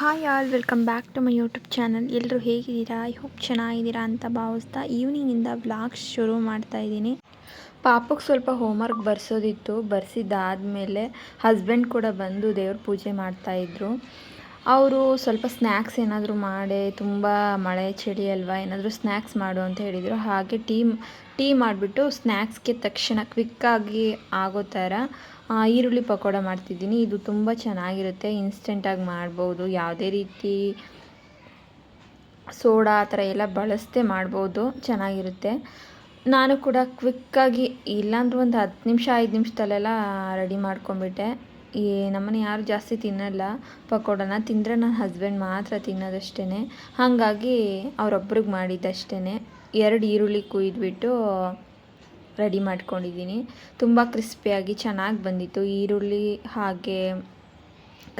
Hi all welcome back to my YouTube channel ಎಲ್ಲರೂ ಹೇಗಿದ್ದೀರಾ? I hope ಚೆನ್ನಾಗಿದ್ದೀರಾ ಅಂತ ಭಾವಿಸ್ತಾ ಈವ್ನಿಂಗಿಂದ ವ್ಲಾಗ್ಸ್ ಶುರು ಮಾಡ್ತಾ ಇದ್ದೀನಿ. ಪಾಪಕ್ಕೆ ಸ್ವಲ್ಪ ಹೋಮ್ವರ್ಕ್ ಬರ್ಸೋದಿತ್ತು. ಬರ್ಸಿದ್ದಾದಮೇಲೆ ಹಸ್ಬೆಂಡ್ ಕೂಡ ಬಂದು ದೇವ್ರ ಪೂಜೆ ಮಾಡ್ತಾಯಿದ್ರು ಅವರು ಸ್ವಲ್ಪ ಸ್ನ್ಯಾಕ್ಸ್ ಏನಾದರೂ ಮಾಡಿ, ತುಂಬ ಮಳೆ ಚಳಿ ಅಲ್ವಾ, ಏನಾದರೂ ಸ್ನ್ಯಾಕ್ಸ್ ಮಾಡು ಅಂತ ಹೇಳಿದರು. ಹಾಗೆ ಟೀ ಟೀ ಮಾಡಿಬಿಟ್ಟು ಸ್ನ್ಯಾಕ್ಸ್ಗೆ ತಕ್ಷಣ ಕ್ವಿಕ್ಕಾಗಿ ಆಗೋ ಥರ ಈರುಳ್ಳಿ ಪಕೋಡ ಮಾಡ್ತಿದ್ದೀನಿ. ಇದು ತುಂಬ ಚೆನ್ನಾಗಿರುತ್ತೆ. ಇನ್ಸ್ಟೆಂಟಾಗಿ ಮಾಡ್ಬೋದು. ಯಾವುದೇ ರೀತಿ ಸೋಡಾ ಆ ಥರ ಎಲ್ಲ ಬಳಸದೆ ಮಾಡ್ಬೋದು. ಚೆನ್ನಾಗಿರುತ್ತೆ. ನಾನು ಕೂಡ ಕ್ವಿಕ್ಕಾಗಿ ಇಲ್ಲಾಂದ್ರೂ ಒಂದು ಹತ್ತು ನಿಮಿಷ, ಐದು ನಿಮಿಷದಲ್ಲೆಲ್ಲ ರೆಡಿ ಮಾಡ್ಕೊಂಬಿಟ್ಟೆ ಈ ನಮ್ಮನೆ ಯಾರು ಜಾಸ್ತಿ ತಿನ್ನಲ್ಲ. ಪಕೋಡನ ತಿಂದರೆ ನನ್ನ ಹಸ್ಬೆಂಡ್ ಮಾತ್ರ ತಿನ್ನೋದಷ್ಟೇ ಹಾಗಾಗಿ ಅವರೊಬ್ರಿಗೆ ಮಾಡಿದ್ದಷ್ಟೇ ಎರಡು ಈರುಳ್ಳಿ ಕುಯ್ದುಬಿಟ್ಟು ರೆಡಿ ಮಾಡ್ಕೊಂಡಿದ್ದೀನಿ. ತುಂಬ ಕ್ರಿಸ್ಪಿಯಾಗಿ ಚೆನ್ನಾಗಿ ಬಂದಿತ್ತು. ಈರುಳ್ಳಿ ಹಾಗೆ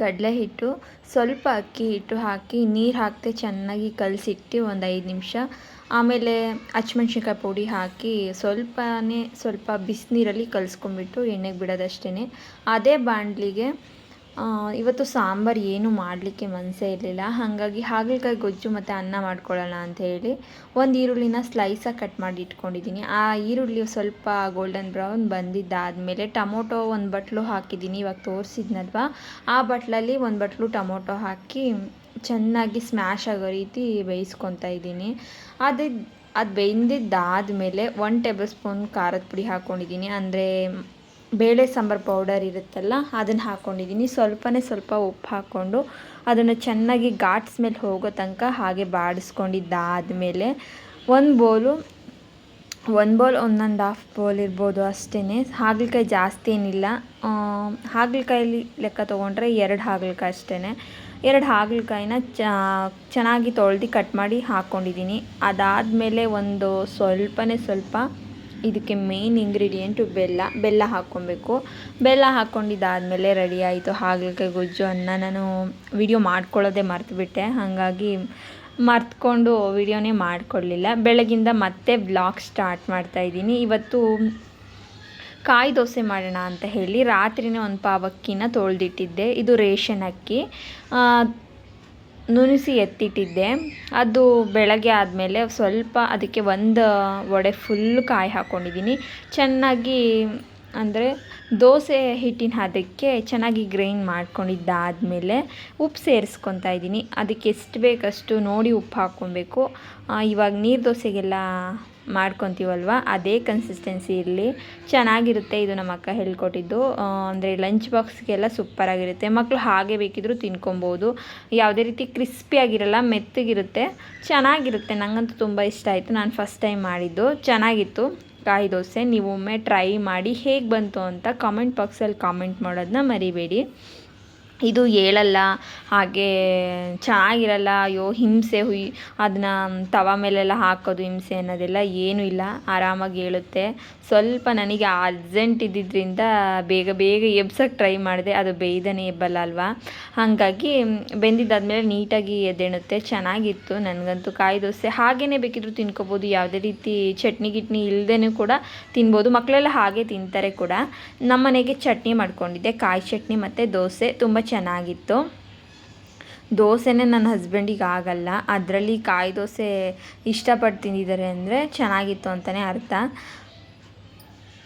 ಕಡಲೆ ಹಿಟ್ಟು, ಸ್ವಲ್ಪ ಅಕ್ಕಿ ಹಿಟ್ಟು ಹಾಕಿ, ನೀರು ಹಾಕದೆ ಚೆನ್ನಾಗಿ ಕಲಸಿಟ್ಟು ಒಂದು ಐದು ನಿಮಿಷ. ಆಮೇಲೆ ಹಚ್ಮೆಣ್ಸಿನ್ಕಾಯಿ ಪುಡಿ ಹಾಕಿ ಸ್ವಲ್ಪನೇ ಸ್ವಲ್ಪ ಬಿಸಿನೀರಲ್ಲಿ ಕಲಿಸ್ಕೊಂಬಿಟ್ಟು ಎಣ್ಣೆಗೆ ಬಿಡೋದಷ್ಟೇ ಅದೇ ಬಾಣಲಿಗೆ ಇವತ್ತು ಸಾಂಬಾರು ಏನು ಮಾಡಲಿಕ್ಕೆ ಮನಸ್ಸೇ ಇರಲಿಲ್ಲ. ಹಾಗಾಗಿ ಹಾಗಲಕಾಯಿ ಗೊಜ್ಜು ಮತ್ತು ಅನ್ನ ಮಾಡ್ಕೊಳ್ಳೋಣ ಅಂತ ಹೇಳಿ ಒಂದು ಈರುಳ್ಳಿನ ಸ್ಲೈಸಾಗಿ ಕಟ್ ಮಾಡಿ ಇಟ್ಕೊಂಡಿದ್ದೀನಿ. ಆ ಈರುಳ್ಳಿ ಸ್ವಲ್ಪ ಗೋಲ್ಡನ್ ಬ್ರೌನ್ ಬಂದಿದ್ದಾದಮೇಲೆ ಟೊಮೊಟೊ ಒಂದು ಬಟ್ಲು ಹಾಕಿದ್ದೀನಿ. ಇವಾಗ ತೋರಿಸಿದ್ನಲ್ವ? ಆ ಬಟ್ಲಲ್ಲಿ ಒಂದು ಬಟ್ಲು ಟೊಮೊಟೊ ಹಾಕಿ ಚೆನ್ನಾಗಿ ಸ್ಮ್ಯಾಶ್ ಆಗೋ ರೀತಿ ಬೇಯಿಸ್ಕೊತಾ ಇದ್ದೀನಿ. ಅದು ಅದು ಬೆಂದಿದ್ದಾದಮೇಲೆ ಒನ್ ಟೇಬಲ್ ಸ್ಪೂನ್ ಖಾರದ ಪುಡಿ ಹಾಕ್ಕೊಂಡಿದ್ದೀನಿ ಅಂದರೆ ಬೇಳೆ ಸಾಂಬಾರು ಪೌಡರ್ ಇರುತ್ತಲ್ಲ, ಅದನ್ನು ಹಾಕ್ಕೊಂಡಿದ್ದೀನಿ ಸ್ವಲ್ಪನೇ ಸ್ವಲ್ಪ ಉಪ್ಪು ಹಾಕ್ಕೊಂಡು ಅದನ್ನು ಚೆನ್ನಾಗಿ ಘಾಟ್ಸ್ ಮೇಲೆ ಹೋಗೋ ತನಕ ಹಾಗೆ ಬಾಡಿಸ್ಕೊಂಡಿದ್ದಾದಮೇಲೆ ಒಂದು ಬೌಲು ಒಂದು ಬೌಲ್ ಒಂದೊಂದು ಹಾಫ್ ಬೌಲ್ ಇರ್ಬೋದು ಅಷ್ಟೇ ಹಾಗಲಕಾಯಿ ಜಾಸ್ತಿ ಏನಿಲ್ಲ. ಹಾಗಲಕಾಯಲ್ಲಿ ಲೆಕ್ಕ ತೊಗೊಂಡ್ರೆ ಎರಡು ಹಾಗಲಕಾಯಿ ಅಷ್ಟೇ ಎರಡು ಹಾಗಲಕಾಯಿನ ಚೆನ್ನಾಗಿ ತೊಳೆದು ಕಟ್ ಮಾಡಿ ಹಾಕ್ಕೊಂಡಿದ್ದೀನಿ ಅದಾದಮೇಲೆ ಒಂದು ಸ್ವಲ್ಪನೇ ಸ್ವಲ್ಪ ಇದಕ್ಕೆ ಮೇಯ್ನ್ ಇಂಗ್ರೀಡಿಯೆಂಟು ಬೆಲ್ಲ ಬೆಲ್ಲ ಹಾಕ್ಕೊಬೇಕು. ಬೆಲ್ಲ ಹಾಕ್ಕೊಂಡಿದ್ದಾದಮೇಲೆ ರೆಡಿ ಆಯಿತು. ಹಾಗಲಕಾಯಿ, ಗೊಜ್ಜು, ಅನ್ನ ನಾನು ವಿಡಿಯೋ ಮಾಡ್ಕೊಳ್ಳೋದೇ ಮರ್ತುಬಿಟ್ಟೆ. ಹಾಗಾಗಿ ಮರ್ತ್ಕೊಂಡು ವಿಡಿಯೋನೇ ಮಾಡಿಕೊಳ್ಳಿಲ್ಲ. ಬೆಳಗಿಂದ ಮತ್ತೆ ಬ್ಲಾಗ್ ಸ್ಟಾರ್ಟ್ ಮಾಡ್ತಾ ಇದ್ದೀನಿ. ಇವತ್ತು ಕಾಯಿ ದೋಸೆ ಮಾಡೋಣ ಅಂತ ಹೇಳಿ ರಾತ್ರಿನೇ ಒಂದು ಪಾವಕ್ಕಿನ ತೊಳೆದಿಟ್ಟಿದ್ದೆ. ಇದು ರೇಷನ್ ಅಕ್ಕಿ. ನುನಿಸಿ ಎತ್ತಿಟ್ಟಿದ್ದೆ. ಅದು ಬೆಳಗ್ಗೆ ಆದಮೇಲೆ ಸ್ವಲ್ಪ ಅದಕ್ಕೆ ಒಂದು ವಡೆ ಫುಲ್ ಕಾಯಿ ಹಾಕ್ಕೊಂಡಿದ್ದೀನಿ ಚೆನ್ನಾಗಿ ಅಂದರೆ ದೋಸೆ ಹಿಟ್ಟಿನ ಹದಕ್ಕೆ ಚೆನ್ನಾಗಿ ಗ್ರೈಂಡ್ ಮಾಡ್ಕೊಂಡಿದ್ದಾದಮೇಲೆ ಉಪ್ಪು ಸೇರಿಸ್ಕೊತಾ ಇದ್ದೀನಿ ಅದಕ್ಕೆ ಎಷ್ಟು ಬೇಕಷ್ಟು ನೋಡಿ ಉಪ್ಪು ಹಾಕ್ಕೊಬೇಕು. ಇವಾಗ ನೀರು ದೋಸೆಗೆಲ್ಲ ಮಾಡ್ಕೊತೀವಲ್ವ? ಅದೇ ಕನ್ಸಿಸ್ಟೆನ್ಸಿ ಇರಲಿ ಚೆನ್ನಾಗಿರುತ್ತೆ ಇದು ನಮ್ಮ ಅಕ್ಕ ಹೇಳ್ಕೊಟ್ಟಿದ್ದು. ಅಂದರೆ ಲಂಚ್ ಬಾಕ್ಸ್ಗೆಲ್ಲ ಸೂಪರಾಗಿರುತ್ತೆ ಮಕ್ಕಳು ಹಾಗೆ ಬೇಕಿದ್ದರೂ ತಿನ್ಕೊಬೋದು. ಯಾವುದೇ ರೀತಿ ಕ್ರಿಸ್ಪಿಯಾಗಿರಲ್ಲ ಮೆತ್ತಗಿರುತ್ತೆ. ಚೆನ್ನಾಗಿರುತ್ತೆ. ನನಗಂತೂ ತುಂಬ ಇಷ್ಟ ಆಯಿತು. ನಾನು ಫಸ್ಟ್ ಟೈಮ್ ಮಾಡಿದ್ದು. ಚೆನ್ನಾಗಿತ್ತು. ಕಾಯಿ ದೋಸೆ. ನೀವು ಒಮ್ಮೆ ಟ್ರೈ ಮಾಡಿ ಹೇಗೆ ಬಂತು ಅಂತ ಕಾಮೆಂಟ್ ಬಾಕ್ಸಲ್ಲಿ ಕಾಮೆಂಟ್ ಮಾಡೋದನ್ನ ಮರಿಬೇಡಿ. ಇದು ಹೇಳಲ್ಲ, ಹಾಗೆ ಚೆನ್ನಾಗಿರಲ್ಲ, ಅಯ್ಯೋ ಹಿಂಸೆ ಹುಯ್, ಅದನ್ನ ತವ ಮೇಲೆಲ್ಲ ಹಾಕೋದು ಹಿಂಸೆ ಅನ್ನೋದೆಲ್ಲ ಏನೂ ಇಲ್ಲ. ಆರಾಮಾಗಿ ಹೇಳುತ್ತೆ. ಸ್ವಲ್ಪ ನನಗೆ ಅರ್ಜೆಂಟ್ ಇದ್ದಿದ್ದರಿಂದ ಬೇಗ ಬೇಗ ಎಬ್ಸೋಕ್ಕೆ ಟ್ರೈ ಮಾಡಿದೆ. ಅದು ಬೇಯ್ದನೇ ಎಬ್ಬಲ್ಲ ಅಲ್ವಾ? ಹಾಗಾಗಿ ಬೆಂದಿದ್ದಾದಮೇಲೆ ನೀಟಾಗಿ ಎದ್ದೆಣುತ್ತೆ ಚೆನ್ನಾಗಿತ್ತು. ನನಗಂತೂ ಕಾಯಿ ದೋಸೆ ಹಾಗೇ ಬೇಕಿದ್ರೂ ತಿನ್ಕೋಬೋದು. ಯಾವುದೇ ರೀತಿ ಚಟ್ನಿ ಗಿಟ್ನಿ ಇಲ್ಲದೇ ಕೂಡ ತಿನ್ಬೋದು. ಮಕ್ಕಳೆಲ್ಲ ಹಾಗೆ ತಿಂತಾರೆ ಕೂಡ. ನಮ್ಮನೆಗೆ ಚಟ್ನಿ ಮಾಡ್ಕೊಂಡಿದ್ದೆ. ಕಾಯಿ ಚಟ್ನಿ ಮತ್ತು ದೋಸೆ. ತುಂಬ ಚೆನ್ನಾಗಿತ್ತು. ದೋಸೆನೇ ನನ್ನ ಹಸ್ಬೆಂಡಿಗೆ ಆಗಲ್ಲ. ಅದರಲ್ಲಿ ಕಾಯಿ ದೋಸೆ ಇಷ್ಟಪಟ್ಟು ತಿಂದಿದ್ದಾರೆ ಅಂದರೆ ಚೆನ್ನಾಗಿತ್ತು ಅಂತಲೇ ಅರ್ಥ.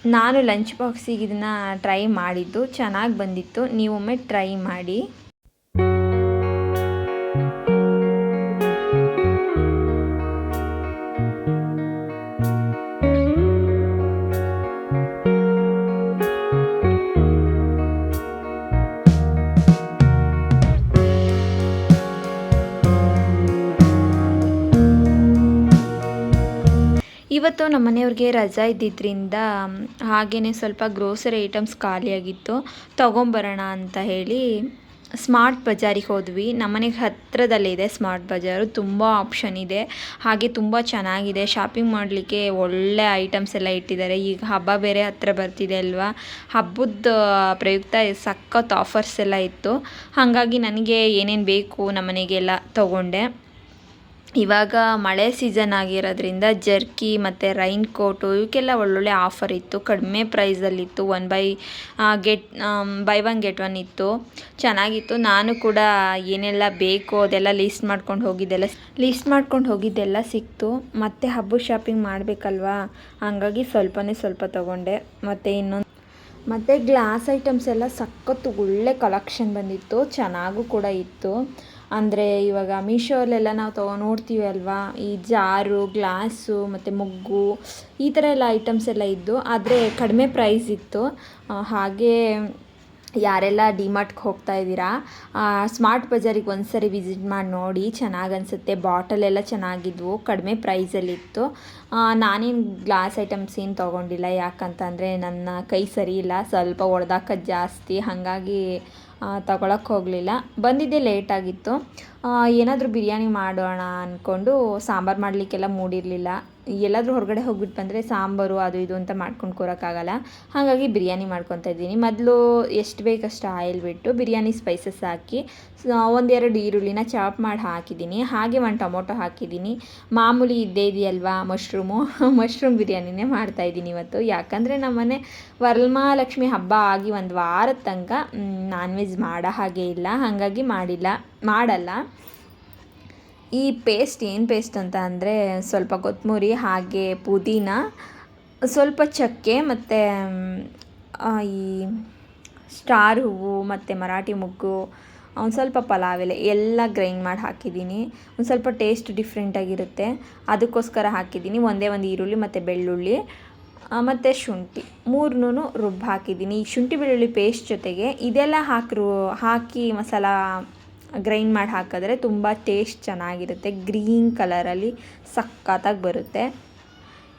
ನಾನು ಲಂಚ್ ಬಾಕ್ಸಿಗೆ ಇದನ್ನು ಟ್ರೈ ಮಾಡಿದ್ದು ಚೆನ್ನಾಗಿ ಬಂದಿತ್ತು. ನೀವೊಮ್ಮೆ ಟ್ರೈ ಮಾಡಿ. ಇವತ್ತು ನಮ್ಮ ಮನೆಯವ್ರಿಗೆ ರಜಾ ಇದ್ದಿದ್ದರಿಂದ ಹಾಗೆಯೇ ಸ್ವಲ್ಪ ಗ್ರೋಸರಿ ಐಟಮ್ಸ್ ಖಾಲಿಯಾಗಿತ್ತು. ತೊಗೊಂಬರೋಣ ಅಂತ ಹೇಳಿ ಸ್ಮಾರ್ಟ್ ಬಜಾರಿಗೆ ಹೋದ್ವಿ. ನಮ್ಮನೆಗೆ ಮನೆಗೆ ಇದೆ ಸ್ಮಾರ್ಟ್ ಬಜಾರು ತುಂಬ ಆಪ್ಷನ್ ಇದೆ. ಹಾಗೆ ತುಂಬ ಚೆನ್ನಾಗಿದೆ. ಶಾಪಿಂಗ್ ಮಾಡಲಿಕ್ಕೆ ಒಳ್ಳೆ ಐಟಮ್ಸ್ ಎಲ್ಲ ಇಟ್ಟಿದ್ದಾರೆ. ಈಗ ಹಬ್ಬ ಬೇರೆ ಹತ್ತಿರ ಬರ್ತಿದೆ ಅಲ್ವಾ? ಹಬ್ಬದ ಪ್ರಯುಕ್ತ ಸಖತ್ ಆಫರ್ಸ್ ಎಲ್ಲ ಇತ್ತು. ಹಾಗಾಗಿ ನನಗೆ ಏನೇನು ಬೇಕು ನಮ್ಮನೆಗೆಲ್ಲ ತೊಗೊಂಡೆ. ಇವಾಗ ಮಳೆ ಸೀಸನ್ ಆಗಿರೋದ್ರಿಂದ ಜರ್ಕಿ ಮತ್ತು ರೈನ್ ಕೋಟು ಇವಕ್ಕೆಲ್ಲ ಒಳ್ಳೊಳ್ಳೆ ಆಫರ್ ಇತ್ತು. ಕಡಿಮೆ ಪ್ರೈಸಲ್ಲಿತ್ತು one buy get buy one get one ಇತ್ತು. ಚೆನ್ನಾಗಿತ್ತು. ನಾನು ಕೂಡ ಏನೆಲ್ಲ ಬೇಕು ಅದೆಲ್ಲ ಲೀಸ್ಟ್ ಮಾಡ್ಕೊಂಡು ಹೋಗಿದ್ದೆಲ್ಲ ಲೀಸ್ಟ್ ಮಾಡ್ಕೊಂಡು ಹೋಗಿದ್ದೆಲ್ಲ ಸಿಕ್ತು. ಮತ್ತು ಹಬ್ಬ ಶಾಪಿಂಗ್ ಮಾಡಬೇಕಲ್ವಾ? ಹಾಗಾಗಿ ಸ್ವಲ್ಪನೇ ಸ್ವಲ್ಪ ತೊಗೊಂಡೆ. ಮತ್ತು ಇನ್ನೊಂದು ಮತ್ತು ಗ್ಲಾಸ್ ಐಟಮ್ಸ್ ಎಲ್ಲ ಸಖತ್ತು ಒಳ್ಳೆ ಕಲೆಕ್ಷನ್ ಬಂದಿತ್ತು, ಚೆನ್ನಾಗೂ ಕೂಡ ಇತ್ತು. ಅಂದರೆ ಇವಾಗ ಮೀಶೋಲೆಲ್ಲ ನಾವು ತಗೋ ನೋಡ್ತೀವಿ ಅಲ್ವಾ? ಈ ಜಾರು, ಗ್ಲಾಸು, ಮತ್ತು ಮೊಗ್ಗು, ಈ ಥರ ಎಲ್ಲ ಐಟಮ್ಸ್ ಎಲ್ಲ ಇದ್ದು, ಆದರೆ ಕಡಿಮೆ ಪ್ರೈಸ್ ಇತ್ತು. ಹಾಗೆ ಯಾರೆಲ್ಲ ಡಿಮಾರ್ಟ್ಗೆ ಹೋಗ್ತಾ ಇದ್ದೀರಾ ಸ್ಮಾರ್ಟ್ ಬಜಾರಿಗೆ ಒಂದು ಸರಿ ವಿಸಿಟ್ ಮಾಡಿ ನೋಡಿ ಚೆನ್ನಾಗಿ ಅನಿಸುತ್ತೆ ಬಾಟಲ್ ಎಲ್ಲ ಚೆನ್ನಾಗಿದ್ವು, ಕಡಿಮೆ ಪ್ರೈಸಲ್ಲಿತ್ತು ನಾನೇನು ಗ್ಲಾಸ್ ಐಟಮ್ಸ್ ಏನು ತೊಗೊಂಡಿಲ್ಲ, ಯಾಕಂತಂದರೆ ನನ್ನ ಕೈ ಸರಿ ಇಲ್ಲ ಸ್ವಲ್ಪ ಒಡೆದಾಕ ಜಾಸ್ತಿ, ಹಾಗಾಗಿ ತಗೊಳಕ್ಕೆ ಹೋಗಲಿಲ್ಲ. ಬಂದಿದ್ದೆ ಲೇಟಾಗಿತ್ತು ಏನಾದರೂ ಬಿರಿಯಾನಿ ಮಾಡೋಣ ಅಂದ್ಕೊಂಡು ಸಾಂಬಾರು ಮಾಡಲಿಕ್ಕೆಲ್ಲ ಮೂಡಿರಲಿಲ್ಲ. ಎಲ್ಲಾದರೂ ಹೊರಗಡೆ ಹೋಗ್ಬಿಟ್ಟು ಬಂದರೆ ಸಾಂಬಾರು, ಅದು ಇದು ಅಂತ ಮಾಡ್ಕೊಂಡು ಕೂರೋಕ್ಕಾಗಲ್ಲ. ಹಾಗಾಗಿ ಬಿರಿಯಾನಿ ಮಾಡ್ಕೊತಾ ಇದ್ದೀನಿ. ಮೊದಲು ಎಷ್ಟು ಬೇಕಷ್ಟು ಆಯಿಲ್ ಬಿಟ್ಟು ಬಿರಿಯಾನಿ ಸ್ಪೈಸಸ್ ಹಾಕಿ ಒಂದೆರಡು ಈರುಳ್ಳಿನ ಚಾಪ್ ಮಾಡಿ ಹಾಕಿದ್ದೀನಿ. ಹಾಗೆ ಒಂದು ಟೊಮೊಟೊ ಹಾಕಿದ್ದೀನಿ. ಮಾಮೂಲಿ ಇದ್ದೇ ಇದೆಯಲ್ವಾ ಮಶ್ರೂಮು ಮಶ್ರೂಮ್ ಬಿರಿಯಾನಿನೇ ಮಾಡ್ತಾಯಿದ್ದೀನಿ ಇವತ್ತು. ಯಾಕಂದರೆ ನಮ್ಮನೆ ವರಮಹಾಲಕ್ಷ್ಮಿ ಹಬ್ಬ ಆಗಿ ಒಂದು ವಾರದ ತನಕ ನಾನ್ ವೆಜ್ ಮಾಡೋ ಹಾಗೆ ಇಲ್ಲ. ಹಾಗಾಗಿ ಮಾಡಿಲ್ಲ, ಮಾಡಲ್ಲ. ಈ ಪೇಸ್ಟ್ ಏನು ಪೇಸ್ಟ್ ಅಂತ ಅಂದರೆ ಸ್ವಲ್ಪ ಕೊತ್ತಂಬರಿ ಹಾಗೆ ಪುದೀನ, ಸ್ವಲ್ಪ ಚಕ್ಕೆ ಮತ್ತು ಈ ಸ್ಟಾರ್ ಹೂವು ಮತ್ತು ಮರಾಠಿ ಮೊಗ್ಗು ಒಂದು ಸ್ವಲ್ಪ ಪಲಾವ್ ಎಲೆ ಎಲ್ಲ ಗ್ರೈಂಡ್ ಮಾಡಿ ಹಾಕಿದ್ದೀನಿ. ಒಂದು ಸ್ವಲ್ಪ ಟೇಸ್ಟ್ ಡಿಫ್ರೆಂಟಾಗಿರುತ್ತೆ ಅದಕ್ಕೋಸ್ಕರ ಹಾಕಿದ್ದೀನಿ. ಒಂದೇ ಒಂದು ಈರುಳ್ಳಿ ಮತ್ತು ಬೆಳ್ಳುಳ್ಳಿ ಮತ್ತು ಶುಂಠಿ. ಮೂರನ್ನೂ ರುಬ್ಬಿ ಹಾಕಿದ್ದೀನಿ. ಈ ಶುಂಠಿ ಬೆಳ್ಳುಳ್ಳಿ ಪೇಸ್ಟ್ ಜೊತೆಗೆ ಇದೆಲ್ಲ ಹಾಕಿರು, ಹಾಕಿ ಮಸಾಲ ಗ್ರೈಂಡ್ ಮಾಡಿ ಹಾಕಿದ್ರೆ ತುಂಬ ಟೇಸ್ಟ್ ಚೆನ್ನಾಗಿರುತ್ತೆ. ಗ್ರೀನ್ ಕಲರಲ್ಲಿ ಸಖತ್ತಾಗಿ ಬರುತ್ತೆ.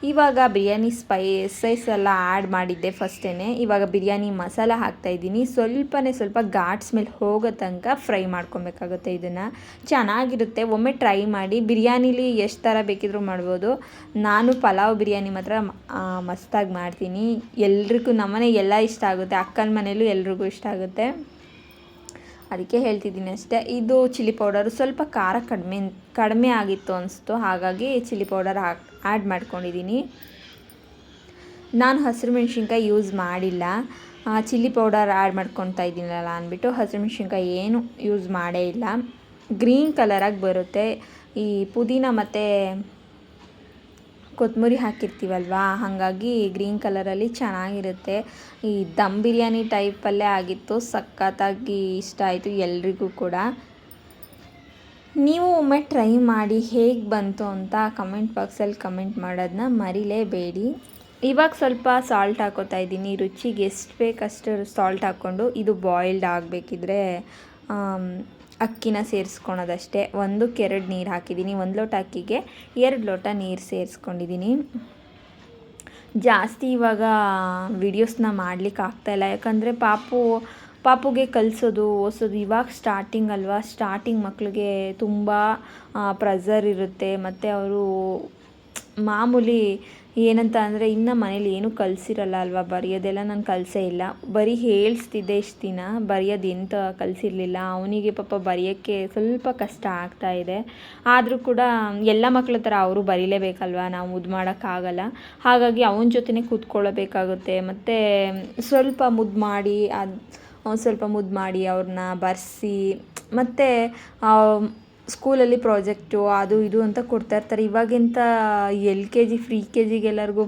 ಇವಾಗ ಬಿರಿಯಾನಿ ಸ್ಪೈಸಸ್ ಎಲ್ಲ ಆ್ಯಡ್ ಮಾಡಿದ್ದೆ ಫಸ್ಟೇ ಇವಾಗ ಬಿರಿಯಾನಿ ಮಸಾಲ ಹಾಕ್ತಾಯಿದ್ದೀನಿ ಸ್ವಲ್ಪನೇ ಸ್ವಲ್ಪ ಘಾಟ್ ಸ್ಮೆಲ್ ಹೋಗೋ ತನಕ ಫ್ರೈ ಮಾಡ್ಕೊಬೇಕಾಗುತ್ತೆ ಇದನ್ನು. ಚೆನ್ನಾಗಿರುತ್ತೆ. ಒಮ್ಮೆ ಟ್ರೈ ಮಾಡಿ. ಬಿರಿಯಾನಿಲಿ ಎಷ್ಟು ಥರ ಬೇಕಿದ್ರೂ ಮಾಡ್ಬೋದು. ನಾನು ಪಲಾವ್ ಬಿರಿಯಾನಿ ಮಾತ್ರ ಮಸ್ತಾಗಿ ಮಾಡ್ತೀನಿ. ಎಲ್ರಿಗೂ ನಮ್ಮನೆ ಎಲ್ಲ ಇಷ್ಟ ಆಗುತ್ತೆ. ಅಕ್ಕನ ಮನೇಲೂ ಎಲ್ರಿಗೂ ಇಷ್ಟ ಆಗುತ್ತೆ. ಅದಕ್ಕೆ ಹೇಳ್ತಿದ್ದೀನಿ ಅಷ್ಟೇ. ಇದು ಚಿಲ್ಲಿ ಪೌಡರು ಸ್ವಲ್ಪ ಖಾರ ಕಡಿಮೆ ಕಡಿಮೆ ಆಗಿತ್ತು ಅನಿಸ್ತು. ಹಾಗಾಗಿ ಚಿಲ್ಲಿ ಪೌಡರ್ ಹಾಕ್ ಆ್ಯಡ್ ಮಾಡ್ಕೊಂಡಿದ್ದೀನಿ ನಾನು ಹಸಿರು ಮೆಣಸಿನ್ಕಾಯಿ ಯೂಸ್ ಮಾಡಿಲ್ಲ. ಚಿಲ್ಲಿ ಪೌಡರ್ ಆ್ಯಡ್ ಮಾಡ್ಕೊತಾ ಇದ್ದೀನಲ್ಲ ಅಂದ್ಬಿಟ್ಟು ಹಸಿರು ಮೆಣಸಿನ್ಕಾಯಿ ಏನು ಯೂಸ್ ಮಾಡೇ ಇಲ್ಲ. ಗ್ರೀನ್ ಕಲರಾಗಿ ಬರುತ್ತೆ. ಈ ಪುದೀನ ಮತ್ತು ಕೊತ್ತಂಬರಿ ಹಾಕಿರ್ತೀವಲ್ವಾ? ಹಾಗಾಗಿ ಗ್ರೀನ್ ಕಲರಲ್ಲಿ ಚೆನ್ನಾಗಿರುತ್ತೆ. ಈ ದಮ್ ಬಿರಿಯಾನಿ ಟೈಪಲ್ಲೇ ಆಗಿತ್ತು, ಸಖತ್ತಾಗಿ ಇಷ್ಟ ಆಯಿತು ಎಲ್ರಿಗೂ ಕೂಡ. ನೀವು ಒಮ್ಮೆ ಟ್ರೈ ಮಾಡಿ ಹೇಗೆ ಬಂತು ಅಂತ ಕಮೆಂಟ್ ಬಾಕ್ಸಲ್ಲಿ ಕಮೆಂಟ್ ಮಾಡೋದನ್ನ ಮರಿಲೇಬೇಡಿ. ಇವಾಗ ಸ್ವಲ್ಪ ಸಾಲ್ಟ್ ಹಾಕೋತಾ ಇದ್ದೀನಿ. ರುಚಿಗೆ ಎಷ್ಟು ಬೇಕಷ್ಟು ಸಾಲ್ಟ್ ಹಾಕ್ಕೊಂಡು ಇದು ಬಾಯ್ಲ್ಡ್ ಆಗಬೇಕಿದ್ರೆ ಅಕ್ಕಿನ ಸೇರಿಸ್ಕೊಳೋದಷ್ಟೇ. ಒಂದಕ್ಕೆ ಎರಡು ನೀರು ಹಾಕಿದ್ದೀನಿ ಒಂದು ಲೋಟ ಅಕ್ಕಿಗೆ ಎರಡು ಲೋಟ ನೀರು ಸೇರಿಸ್ಕೊಂಡಿದ್ದೀನಿ ಜಾಸ್ತಿ ಇವಾಗ ವಿಡಿಯೋಸ್ನ ಮಾಡಲಿಕ್ಕೆ ಆಗ್ತಾಯಿಲ್ಲ ಯಾಕಂದರೆ ಪಾಪು, ಪಾಪುಗೆ ಕಲಿಸೋದು, ಓದಿಸೋದು ಇವಾಗ ಸ್ಟಾರ್ಟಿಂಗ್ ಅಲ್ವಾ? ಸ್ಟಾರ್ಟಿಂಗ್ ಮಕ್ಕಳಿಗೆ ತುಂಬ ಪ್ರೆಸರ್ ಇರುತ್ತೆ. ಮತ್ತು ಅವರು ಮಾಮೂಲಿ ಏನಂತ ಅಂದರೆ ಇನ್ನು ಮನೇಲಿ ಏನೂ ಕಲಿಸಿರಲ್ಲ ಅಲ್ವಾ? ಬರೆಯೋದೆಲ್ಲ ನಾನು ಕಲಿಸೇ ಇಲ್ಲ. ಬರೀ ಹೇಳಿಸ್ತಿದ್ದೆ ಇಷ್ಟು ದಿನ, ಬರೆಯೋದು ಎಂತ ಕಲಿಸಿರ್ಲಿಲ್ಲ. ಅವನಿಗೆ ಪಾಪ ಬರೆಯೋಕ್ಕೆ ಸ್ವಲ್ಪ ಕಷ್ಟ ಆಗ್ತಾ ಇದೆ. ಆದರೂ ಕೂಡ ಎಲ್ಲ ಮಕ್ಕಳ ಥರ ಅವರು ಬರೀಲೇಬೇಕಲ್ವ? ನಾವು ಮುದ್ದು ಮಾಡೋಕ್ಕಾಗಲ್ಲ. ಹಾಗಾಗಿ ಅವನ ಜೊತೆನೇ ಕೂತ್ಕೊಳ್ಳಬೇಕಾಗುತ್ತೆ ಮತ್ತು ಸ್ವಲ್ಪ ಮುದ್ದು ಮಾಡಿ, ಅದು, ಸ್ವಲ್ಪ ಮುದ್ದು ಮಾಡಿ ಅವ್ರನ್ನ ಬರೆಸಿ, ಮತ್ತು ಸ್ಕೂಲಲ್ಲಿ ಪ್ರಾಜೆಕ್ಟು, ಅದು ಇದು ಅಂತ ಕೊಡ್ತಾ ಇರ್ತಾರೆ. ಇವಾಗಿಂತ L K G free K ಜಿಗೆಲ್ಲರಿಗೂ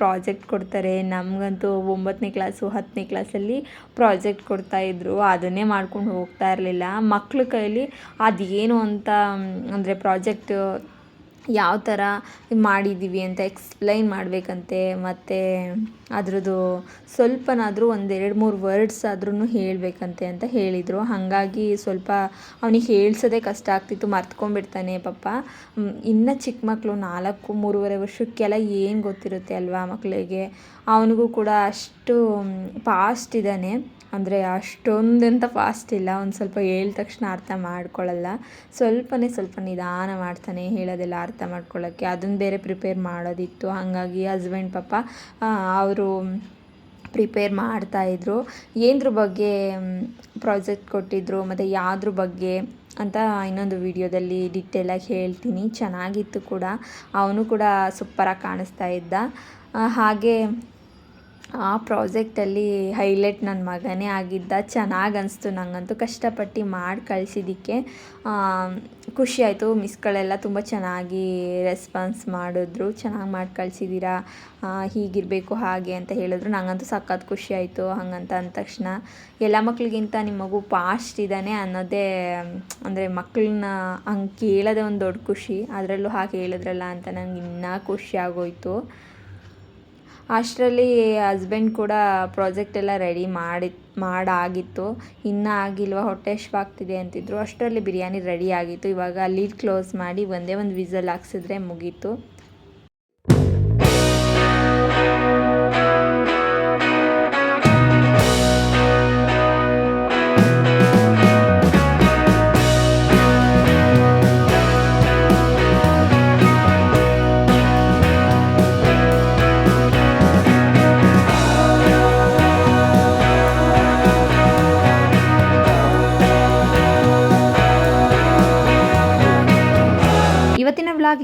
project ಕೊಡ್ತಾರೆ. ನಮಗಂತೂ ಒಂಬತ್ತನೇ ಕ್ಲಾಸು, ಹತ್ತನೇ ಕ್ಲಾಸಲ್ಲಿ ಪ್ರಾಜೆಕ್ಟ್ ಕೊಡ್ತಾ ಕೊಡ್ತಾಯಿದ್ರು ಅದನ್ನೇ ಮಾಡ್ಕೊಂಡು ಹೋಗ್ತಾ ಇರಲಿಲ್ಲ. ಮಕ್ಳ ಕೈಯಲ್ಲಿ ಅದೇನು ಅಂತ, ಅಂದರೆ ಪ್ರಾಜೆಕ್ಟ್ ಯಾವ ಥರ ಮಾಡಿದ್ದೀವಿ ಅಂತ ಎಕ್ಸ್ಪ್ಲೈನ್ ಮಾಡಬೇಕಂತೆ, ಮತ್ತು ಅದರದ್ದು ಸ್ವಲ್ಪನಾದರೂ ಒಂದು ಎರಡು ಮೂರು ವರ್ಡ್ಸ್ ಆದ್ರೂ ಹೇಳಬೇಕಂತೆ ಅಂತ ಹೇಳಿದರು. ಹಾಗಾಗಿ ಸ್ವಲ್ಪ ಅವನಿಗೆ ಹೇಳ್ಸೋದೇ ಕಷ್ಟ ಆಗ್ತಿತ್ತು, ಮರ್ತ್ಕೊಂಡ್ಬಿಡ್ತಾನೆ ಪಾಪ. ಇನ್ನು ಚಿಕ್ಕ ಮಕ್ಕಳು ನಾಲ್ಕು, ಮೂರುವರೆ ವರ್ಷಕ್ಕೆಲ್ಲ ಏನು ಗೊತ್ತಿರುತ್ತೆ ಅಲ್ವಾ ಮಕ್ಕಳಿಗೆ ಅವನಿಗೂ ಕೂಡ ಅಷ್ಟು ಪಾಸ್ಟ್ ಇದ್ದಾನೆ. ಅಂದರೆ ಅಷ್ಟೊಂದಂತ ಫಾಸ್ಟ್ ಇಲ್ಲ, ಒಂದು ಸ್ವಲ್ಪ ಹೇಳಿದ ತಕ್ಷಣ ಅರ್ಥ ಮಾಡ್ಕೊಳ್ಳಲ್ಲ ಸ್ವಲ್ಪನೇ ಸ್ವಲ್ಪ ನಿಧಾನ ಮಾಡ್ತಾನೆ ಹೇಳೋದೆಲ್ಲ ಅರ್ಥ ಮಾಡ್ಕೊಳ್ಳೋಕ್ಕೆ ಅದನ್ನ ಬೇರೆ ಪ್ರಿಪೇರ್ ಮಾಡೋದಿತ್ತು. ಹಾಗಾಗಿ ಹಸ್ಬೆಂಡ್ ಪಾಪ ಅವರು ಪ್ರಿಪೇರ್ ಮಾಡ್ತಾಯಿದ್ರು ಏನದ್ರ ಬಗ್ಗೆ ಪ್ರಾಜೆಕ್ಟ್ ಕೊಟ್ಟಿದ್ರು, ಮತ್ತು ಯಾವ್ದ್ರ ಬಗ್ಗೆ ಅಂತ ಇನ್ನೊಂದು ವಿಡಿಯೋದಲ್ಲಿ ಡಿಟೇಲಾಗಿ ಹೇಳ್ತೀನಿ. ಚೆನ್ನಾಗಿತ್ತು ಕೂಡ. ಅವನು ಕೂಡ ಸೂಪರಾಗಿ ಕಾಣಿಸ್ತಾ ಇದ್ದ. ಹಾಗೆ ಆ ಪ್ರಾಜೆಕ್ಟಲ್ಲಿ ಹೈಲೈಟ್ ನನ್ನ ಮಗನೇ ಆಗಿದ್ದ. ಚೆನ್ನಾಗಿ ಅನಿಸ್ತು ನನಗಂತೂ ಕಷ್ಟಪಟ್ಟು ಮಾಡಿ ಕಳಿಸಿದ್ದಕ್ಕೆ ಖುಷಿ ಆಯಿತು. ಮಿಸ್ಗಳೆಲ್ಲ ತುಂಬ ಚೆನ್ನಾಗಿ ರೆಸ್ಪಾನ್ಸ್ ಮಾಡಿದ್ರು. ಚೆನ್ನಾಗಿ ಮಾಡಿ ಕಳಿಸಿದ್ದೀರಾ? ಹೀಗಿರಬೇಕು, ಹಾಗೆ ಅಂತ ಹೇಳಿದ್ರು. ನನಗಂತೂ ಸಖತ್ ಖುಷಿ ಆಯಿತು ಹಾಗಂತ ಅಂದ ತಕ್ಷಣ. ಎಲ್ಲ ಮಕ್ಳಿಗಿಂತ ನಿಮ್ಮ ಮಗು ಪಾಸ್ಟ್ ಇದ್ದಾನೆ ಅನ್ನೋದೇ, ಅಂದರೆ ಮಕ್ಕಳನ್ನ ಹಂಗೆ ಕೇಳೋದೇ ಒಂದು ದೊಡ್ಡ ಖುಷಿ. ಅದರಲ್ಲೂ ಹಾಗೆ ಹೇಳಿದ್ರಲ್ಲ ಅಂತ ನಂಗೆ ಇನ್ನೂ ಖುಷಿ ಆಗೋಯ್ತು. ಅಷ್ಟರಲ್ಲಿ ಹಸ್ಬೆಂಡ್ ಕೂಡ ಪ್ರಾಜೆಕ್ಟ್ ಎಲ್ಲ ರೆಡಿ ಮಾಡಿ, ಮಾಡಾಗಿತ್ತು. ಇನ್ನೂ ಆಗಿಲ್ವ? ಹೊಟ್ಟೆ ಹಶ್ವಾಗ್ತಿದೆ ಅಂತಿದ್ರು. ಅಷ್ಟರಲ್ಲಿ ಬಿರಿಯಾನಿ ರೆಡಿ ಆಗಿತ್ತು. ಇವಾಗ ಲೀಡ್ ಕ್ಲೋಸ್ ಮಾಡಿ ಒಂದೇ ಒಂದು ವಿಸಲ್ ಹಾಕ್ಸಿದ್ರೆ ಮುಗೀತು.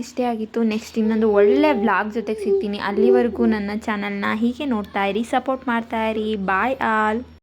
ಇಷ್ಟೇ ಆಗಿತ್ತು. ನೆಕ್ಸ್ಟ್ ಇನ್ನೊಂದು ಒಳ್ಳೆ ಬ್ಲಾಗ್ ಜೊತೆಗೆ ಸಿಗ್ತೀನಿ. ಅಲ್ಲಿವರೆಗೂ ನನ್ನ ಚಾನಲ್ನ ಹೀಗೆ ನೋಡ್ತಾ ಇರಿ ಸಪೋರ್ಟ್ ಮಾಡ್ತಾ ಇರಿ. ಬಾಯ್ ಆಲ್